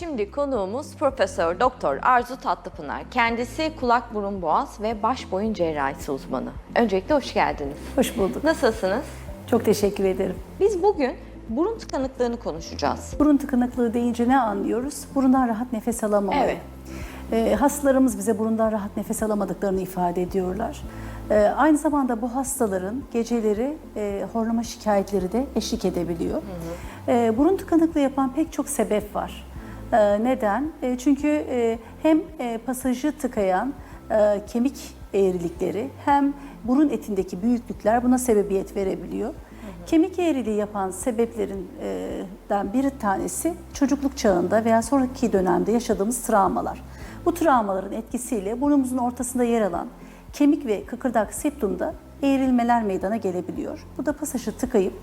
Şimdi konuğumuz Profesör Doktor Arzu Tatlıpınar. Kendisi kulak burun boğaz ve baş boyun cerrahisi uzmanı. Öncelikle hoş geldiniz. Hoş bulduk. Nasılsınız? Çok teşekkür ederim. Biz bugün burun tıkanıklığını konuşacağız. Burun tıkanıklığı deyince ne anlıyoruz? Burundan rahat nefes alamamayı. Evet. Ee, hastalarımız bize burundan rahat nefes alamadıklarını ifade ediyorlar. Ee, aynı zamanda bu hastaların geceleri e, horlama şikayetleri de eşlik edebiliyor. Ee, burun tıkanıklığı yapan pek çok sebep var. Ee, neden? E, çünkü e, hem e, pasajı tıkayan e, kemik eğrilikleri hem burun etindeki büyüklükler buna sebebiyet verebiliyor. Kemik eğriliği yapan sebeplerinden bir tanesi çocukluk çağında veya sonraki dönemde yaşadığımız travmalar. Bu travmaların etkisiyle burnumuzun ortasında yer alan kemik ve kıkırdak septumda eğrilmeler meydana gelebiliyor. Bu da pasajı tıkayıp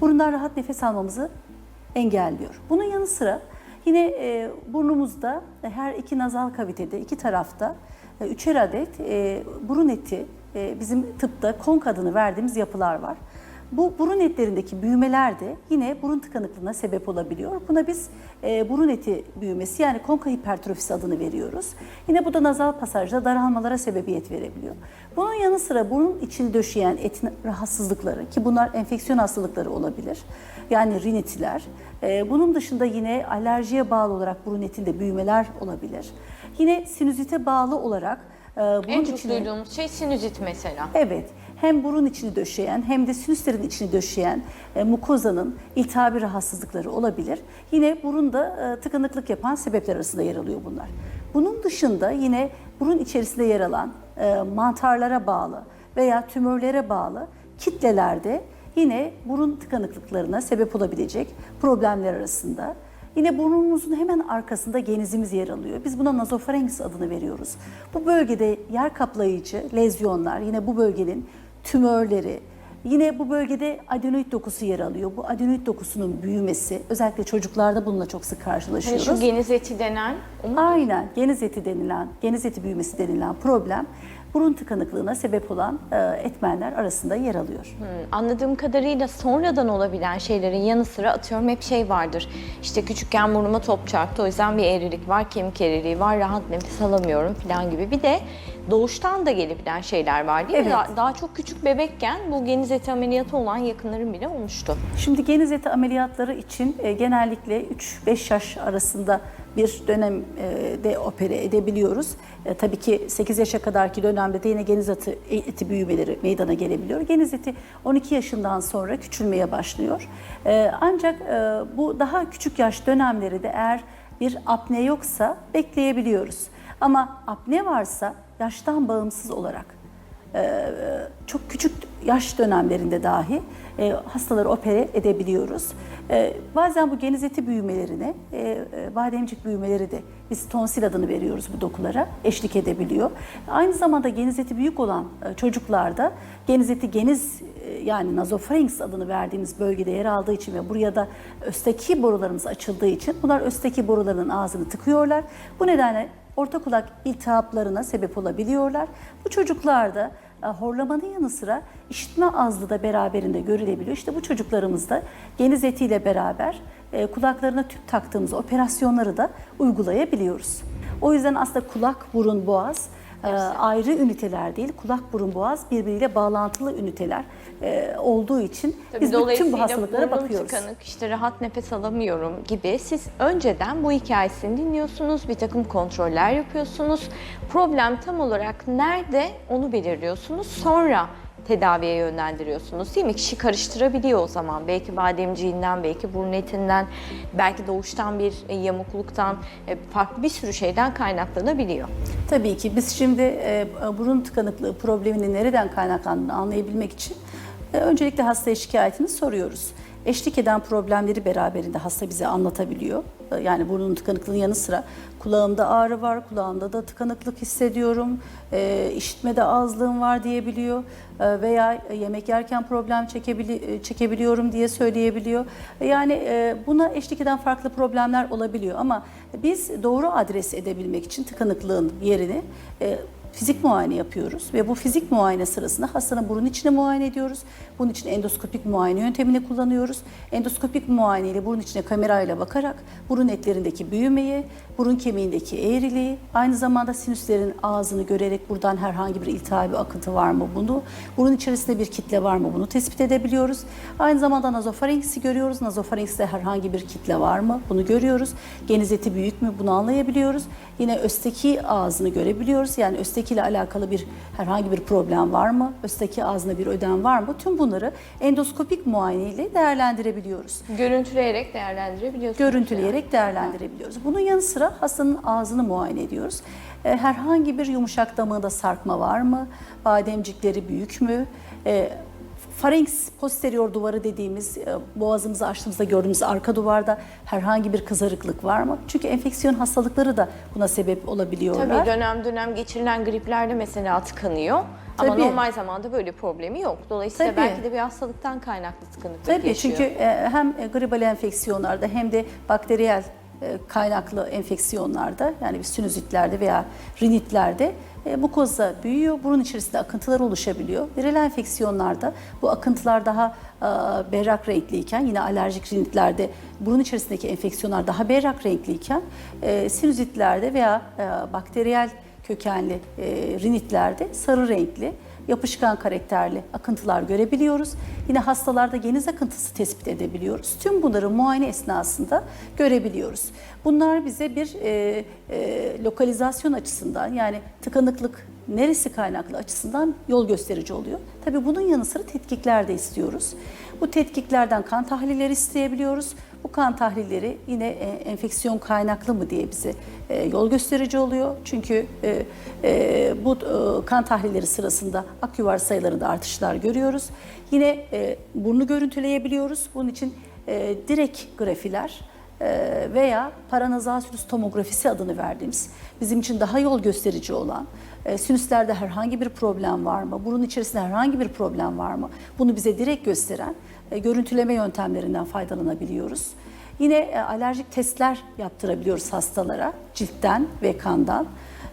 burundan rahat nefes almamızı engelliyor. Bunun yanı sıra yine e, burnumuzda her iki nazal kavitede iki tarafta e, üçer adet e, burun eti e, bizim tıpta konk adını verdiğimiz yapılar var. Bu burun etlerindeki büyümeler de yine burun tıkanıklığına sebep olabiliyor. Buna biz e, burun eti büyümesi yani konka hipertrofisi adını veriyoruz. Yine bu da nazal pasajda daralmalara sebebiyet verebiliyor. Bunun yanı sıra burun içini döşeyen etin rahatsızlıkları ki bunlar enfeksiyon hastalıkları olabilir. Yani rinitiler. E, bunun dışında yine alerjiye bağlı olarak burun etinde büyümeler olabilir. Yine sinüzite bağlı olarak e, burun En çok içine- duyduğumuz şey sinüzit mesela. Evet, hem burun içini döşeyen hem de sinüslerin içini döşeyen e, mukozanın iltihabi rahatsızlıkları olabilir. Yine burunda e, tıkanıklık yapan sebepler arasında yer alıyor bunlar. Bunun dışında yine burun içerisinde yer alan e, mantarlara bağlı veya tümörlere bağlı kitlelerde yine burun tıkanıklıklarına sebep olabilecek problemler arasında. Yine burnumuzun hemen arkasında genizimiz yer alıyor. Biz buna nazofarenks adını veriyoruz. Bu bölgede yer kaplayıcı lezyonlar, yine bu bölgenin tümörleri, yine bu bölgede adenoid dokusu yer alıyor. Bu adenoid dokusunun büyümesi, özellikle çocuklarda bununla çok sık Hani karşılaşıyoruz. şu geniz eti denen? Aynen geniz eti denilen, geniz eti büyümesi denilen problem burun tıkanıklığına sebep olan e, etmenler arasında yer alıyor. Hmm, Anladığım kadarıyla sonradan olabilen şeylerin yanı sıra atıyorum hep şey vardır. İşte küçükken burnuma top çarptı o yüzden bir eğrilik var, kemik eğriliği var, rahat nefes alamıyorum falan gibi. Bir de doğuştan da gelebilen şeyler var değil mi? Evet. Daha, daha çok küçük bebekken bu geniz eti ameliyatı olan yakınlarım bile olmuştu. Şimdi geniz eti ameliyatları için e, genellikle 3-5 yaş arasında bir dönemde opere edebiliyoruz. E, tabii ki 8 yaşa kadarki dönemde de yine geniz eti, eti büyümeleri meydana gelebiliyor. Geniz eti 12 yaşından sonra küçülmeye başlıyor. E, ancak e, bu daha küçük yaş dönemleri de eğer bir apne yoksa bekleyebiliyoruz. Ama apne varsa yaştan bağımsız olarak e, çok küçük yaş dönemlerinde dahi e, hastaları opere edebiliyoruz. E, bazen bu geniz eti büyümelerine, e, e, bademcik büyümeleri de biz tonsil adını veriyoruz bu dokulara, eşlik edebiliyor. Aynı zamanda geniz eti büyük olan e, çocuklarda geniz eti geniz e, yani nazofarenks adını verdiğimiz bölgede yer aldığı için ve buraya da östaki borularımız açıldığı için bunlar östaki borularının ağzını tıkıyorlar. Bu nedenle orta kulak iltihaplarına sebep olabiliyorlar. Bu çocuklarda horlamanın yanı sıra işitme azlığı da beraberinde görülebiliyor. İşte bu çocuklarımızda geniz etiyle beraber e, kulaklarına tüp taktığımız operasyonları da uygulayabiliyoruz. O yüzden aslında kulak, burun, boğaz e, ayrı üniteler değil, kulak, burun, boğaz birbiriyle bağlantılı üniteler e, olduğu için Tabii biz bütün bu hastalıklara bakıyoruz. tıkanık, işte rahat nefes alamıyorum gibi siz önceden bu hikayesini dinliyorsunuz, bir takım kontroller yapıyorsunuz. Problem tam olarak nerede onu belirliyorsunuz. Sonra tedaviye yönlendiriyorsunuz değil mi? Kişi karıştırabiliyor o zaman. Belki bademciğinden, belki burun etinden, belki doğuştan bir e, yamukluktan, e, farklı bir sürü şeyden kaynaklanabiliyor. Tabii ki biz şimdi e, burun tıkanıklığı probleminin nereden kaynaklandığını anlayabilmek için öncelikle hastaya şikayetini soruyoruz. Eşlik eden problemleri beraberinde hasta bize anlatabiliyor. E, Yani burnun tıkanıklığının yanı sıra kulağımda ağrı var, kulağımda da tıkanıklık hissediyorum, e, işitmede azlığım var diyebiliyor E, veya yemek yerken problem çekebili, e, çekebiliyorum diye söyleyebiliyor. Yani e, buna eşlik eden farklı problemler olabiliyor ama biz doğru adres edebilmek için tıkanıklığın yerini e, fizik muayene yapıyoruz ve bu fizik muayene sırasında hastanın burun içine muayene ediyoruz. Bunun için endoskopik muayene yöntemini kullanıyoruz. Endoskopik muayene ile burun içine kamerayla bakarak burun etlerindeki büyümeyi, burun kemiğindeki eğriliği, aynı zamanda sinüslerin ağzını görerek buradan herhangi bir iltihabi akıntı var mı bunu, burun içerisinde bir kitle var mı bunu tespit edebiliyoruz. Aynı zamanda nazofarenksi görüyoruz. Nazofarenkste herhangi bir kitle var mı bunu görüyoruz. Geniz eti büyük mü bunu anlayabiliyoruz. Yine östeki ağzını görebiliyoruz. Yani östeki ile alakalı bir herhangi bir problem var mı? Östeki ağzında bir ödem var mı? Tüm bunları endoskopik muayene ile değerlendirebiliyoruz. Görüntüleyerek değerlendirebiliyorsunuz. Görüntüleyerek değerlendirebiliyoruz. Bunun yanı sıra hastanın ağzını muayene ediyoruz. E, Herhangi bir yumuşak damığında sarkma var mı? Bademcikleri büyük mü? E, Farenks posterior duvarı dediğimiz e, boğazımızı açtığımızda gördüğümüz arka duvarda herhangi bir kızarıklık var mı? Çünkü enfeksiyon hastalıkları da buna sebep olabiliyorlar. Tabii dönem dönem geçirilen griplerde mesela tıkanıyor. Ama Tabii. normal zamanda böyle problemi yok. Dolayısıyla Tabii. belki de bir hastalıktan kaynaklı tıkanıklık Tabii yaşıyor. çünkü e, hem e, gribal enfeksiyonlarda hem de bakteriyel e, kaynaklı enfeksiyonlarda yani sinüzitlerde veya rinitlerde e, mukoza büyüyor. Burun içerisinde akıntılar oluşabiliyor. Viral enfeksiyonlarda bu akıntılar daha e, berrak renkliyken yine alerjik rinitlerde burun içerisindeki enfeksiyonlar daha berrak renkliyken e, sinüzitlerde veya e, bakteriyel kökenli e, rinitlerde sarı renkli yapışkan karakterli akıntılar görebiliyoruz. Yine hastalarda geniz akıntısı tespit edebiliyoruz. Tüm bunları muayene esnasında görebiliyoruz. Bunlar bize bir e, e, lokalizasyon açısından yani tıkanıklık neresi kaynaklı açısından yol gösterici oluyor. Tabii bunun yanı sıra tetkikler de istiyoruz. Bu tetkiklerden kan tahlilleri isteyebiliyoruz. Bu kan tahlilleri yine e, enfeksiyon kaynaklı mı diye bize e, yol gösterici oluyor. Çünkü e, bu kan tahlilleri sırasında aküvar sayılarında artışlar görüyoruz. Yine burnu görüntüleyebiliyoruz. Bunun için direkt grafiler veya paranazal sinüs tomografisi adını verdiğimiz bizim için daha yol gösterici olan sinüslerde herhangi bir problem var mı? Burun içerisinde herhangi bir problem var mı? Bunu bize direkt gösteren görüntüleme yöntemlerinden faydalanabiliyoruz. Yine e, alerjik testler yaptırabiliyoruz hastalara ciltten ve kandan.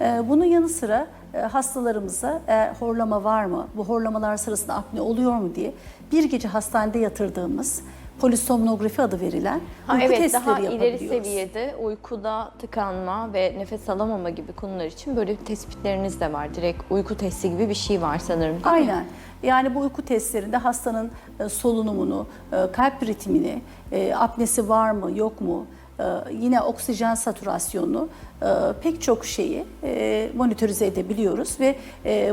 E, Bunun yanı sıra e, hastalarımıza e, horlama var mı, bu horlamalar sırasında apne oluyor mu diye bir gece hastanede yatırdığımız polisomnografi adı verilen Ha, uyku evet testleri daha ileri yapabiliyoruz. seviyede uykuda tıkanma ve nefes alamama gibi konular için böyle tespitleriniz de var. Direkt uyku testi gibi bir şey var sanırım değil mi? Yani bu uyku testlerinde hastanın e, solunumunu, e, kalp ritmini, e, apnesi var mı yok mu, yine oksijen satürasyonunu pek çok şeyi monitörize edebiliyoruz ve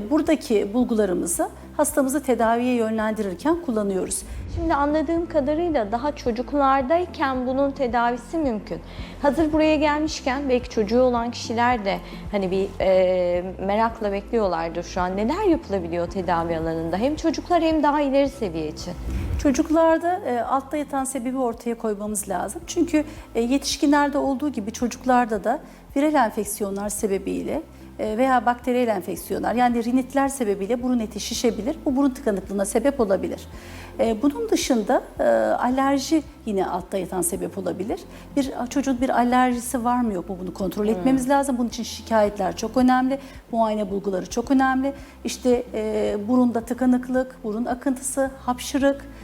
buradaki bulgularımızı hastamızı tedaviye yönlendirirken kullanıyoruz. Şimdi anladığım kadarıyla daha çocuklardayken bunun tedavisi mümkün. Hazır buraya gelmişken belki çocuğu olan kişiler de hani bir e, merakla bekliyorlardır şu an. Neler yapılabiliyor tedavi alanında? Hem çocuklar hem daha ileri seviye için. Çocuklarda e, altta yatan sebebi ortaya koymamız lazım. Çünkü e, yetişkinlerde olduğu gibi çocuklarda da viral enfeksiyonlar sebebiyle veya bakteriyel enfeksiyonlar yani rinitler sebebiyle burun eti şişebilir. Bu burun tıkanıklığına sebep olabilir. E, bunun dışında e, alerji yine altta yatan sebep olabilir. Bir çocuğun bir alerjisi var mı yok mu bunu kontrol etmemiz lazım. Bunun için şikayetler çok önemli. Muayene bulguları çok önemli. İşte e, burunda tıkanıklık, burun akıntısı, hapşırık, e,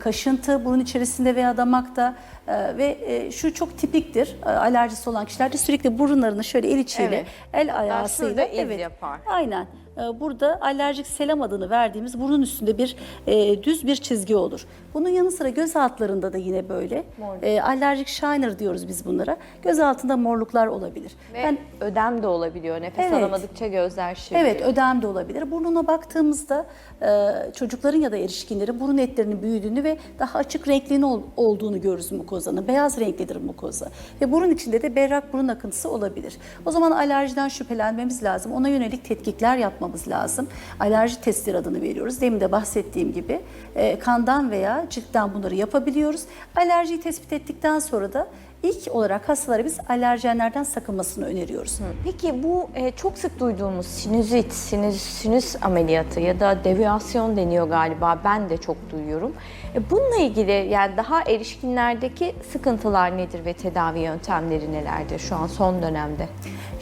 kaşıntı burun içerisinde veya damakta e, ve e, şu çok tipiktir. E, Alerjisi olan kişilerde sürekli burunlarını şöyle el içiyle, Evet. el şurada iz yapar. Aynen. E, Burada alerjik selam adını verdiğimiz burun üstünde bir e, düz bir çizgi olur. Bunun yanı sıra göz altlarında da yine böyle. E, alerjik shiner diyoruz biz bunlara. Göz altında morluklar olabilir. Ve Ben ödem de olabiliyor. Nefes Evet. alamadıkça gözler şişiyor. Evet, ödem de olabilir. Burnuna baktığımızda e, çocukların ya da erişkinlerin burun etlerinin büyüdüğünü ve daha açık renkliğinin ol- olduğunu görürüz mukozanın. Beyaz renklidir mukoza. Ve burun içinde de berrak burun akıntısı olabilir. O zaman alerjiden şüphelenmemiz lazım. Ona yönelik tetkikler yapmamız lazım. Alerji testleri adını veriyoruz. Demin de bahsettiğim gibi e, kandan veya ciltten bunları yapabiliyoruz. Alerjiyi tespit ettikten sonra da ilk olarak hastalara biz alerjenlerden sakınmasını öneriyoruz. Peki bu e, çok sık duyduğumuz sinüzit, sinüs, sinüs ameliyatı ya da deviyasyon deniyor galiba. Ben de çok duyuyorum. E, bununla ilgili yani daha erişkinlerdeki sıkıntılar nedir ve tedavi yöntemleri nelerdir şu an son dönemde?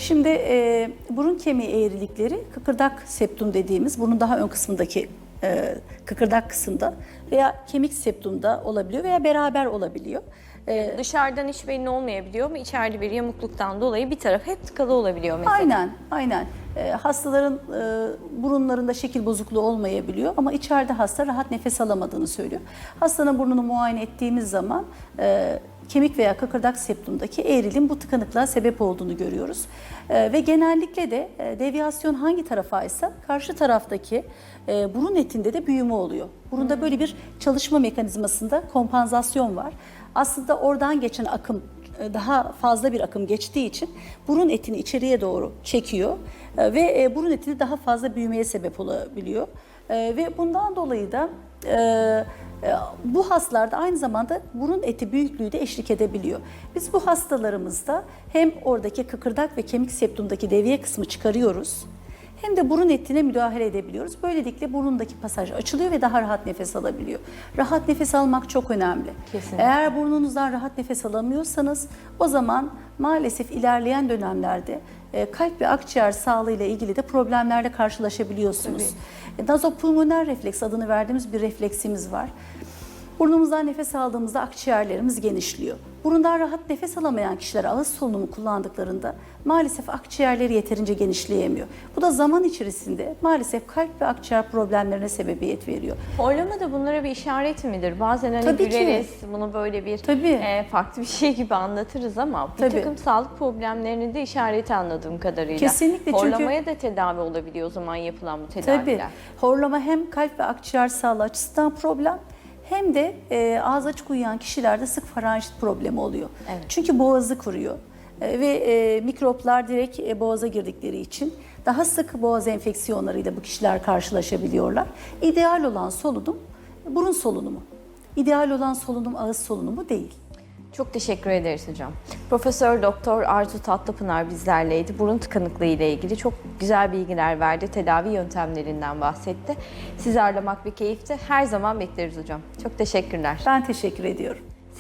Şimdi e, burun kemiği eğrilikleri kıkırdak septum dediğimiz burun daha ön kısmındaki e, kıkırdak kısımda veya kemik septumda olabiliyor veya beraber olabiliyor. E, Dışarıdan hiç belli olmayabiliyor ama içeride bir yamukluktan dolayı bir taraf hep tıkalı olabiliyor mesela. Aynen, aynen. Ee, hastaların e, burunlarında şekil bozukluğu olmayabiliyor ama içeride hasta rahat nefes alamadığını söylüyor. Hastanın burnunu muayene ettiğimiz zaman e, kemik veya kıkırdak septumdaki eğriliğin bu tıkanıklığa sebep olduğunu görüyoruz. E, ve genellikle de e, deviyasyon hangi tarafaysa karşı taraftaki e, burun etinde de büyüme oluyor. Burunda böyle bir çalışma mekanizmasında kompansasyon var. Aslında oradan geçen akım e, daha fazla bir akım geçtiği için burun etini içeriye doğru çekiyor e, ve burun etini daha fazla büyümeye sebep olabiliyor. Ve bundan dolayı da bu hastalarda aynı zamanda burun eti büyüklüğü de eşlik edebiliyor. Biz bu hastalarımızda hem oradaki kıkırdak ve kemik septumdaki deviye kısmı çıkarıyoruz hem de burun etine müdahale edebiliyoruz. Böylelikle burundaki pasaj açılıyor ve daha rahat nefes alabiliyor. Rahat nefes almak çok önemli. Kesinlikle. Eğer burnunuzdan rahat nefes alamıyorsanız o zaman maalesef ilerleyen dönemlerde e, kalp ve akciğer sağlığı ile ilgili de problemlerle karşılaşabiliyorsunuz. E, Nazopulmoner refleks adını verdiğimiz bir refleksimiz var. Burnumuzdan nefes aldığımızda akciğerlerimiz genişliyor. Burundan rahat nefes alamayan kişiler ağız solunumu kullandıklarında maalesef akciğerleri yeterince genişleyemiyor. Bu da zaman içerisinde maalesef kalp ve akciğer problemlerine sebebiyet veriyor. Horlama da bunlara bir işaret midir? Bazen hani Tabii ki. güleriz, bunu böyle bir Tabii. e, farklı bir şey gibi anlatırız ama bir Tabii. takım sağlık problemlerinin de işareti anladığım kadarıyla. Kesinlikle, çünkü- Horlamaya da tedavi olabiliyor o zaman yapılan bu Tabii. tedaviler. Horlama hem kalp ve akciğer sağlığı açısından problem hem de e, ağız açık uyuyan kişilerde sık faranjit problemi oluyor. Evet. Çünkü boğazı kuruyor. E, ve e, mikroplar direkt e, boğaza girdikleri için daha sık boğaz enfeksiyonlarıyla bu kişiler karşılaşabiliyorlar. İdeal olan solunum burun solunumu. İdeal olan solunum ağız solunumu değil. Çok teşekkür ederiz hocam. Profesör Doktor Arzu Tatlıpınar bizlerleydi. Burun tıkanıklığı ile ilgili çok güzel bilgiler verdi. Tedavi yöntemlerinden bahsetti. Sizi ağırlamak bir keyifti. Her zaman bekleriz hocam. Çok teşekkürler. Ben teşekkür ediyorum.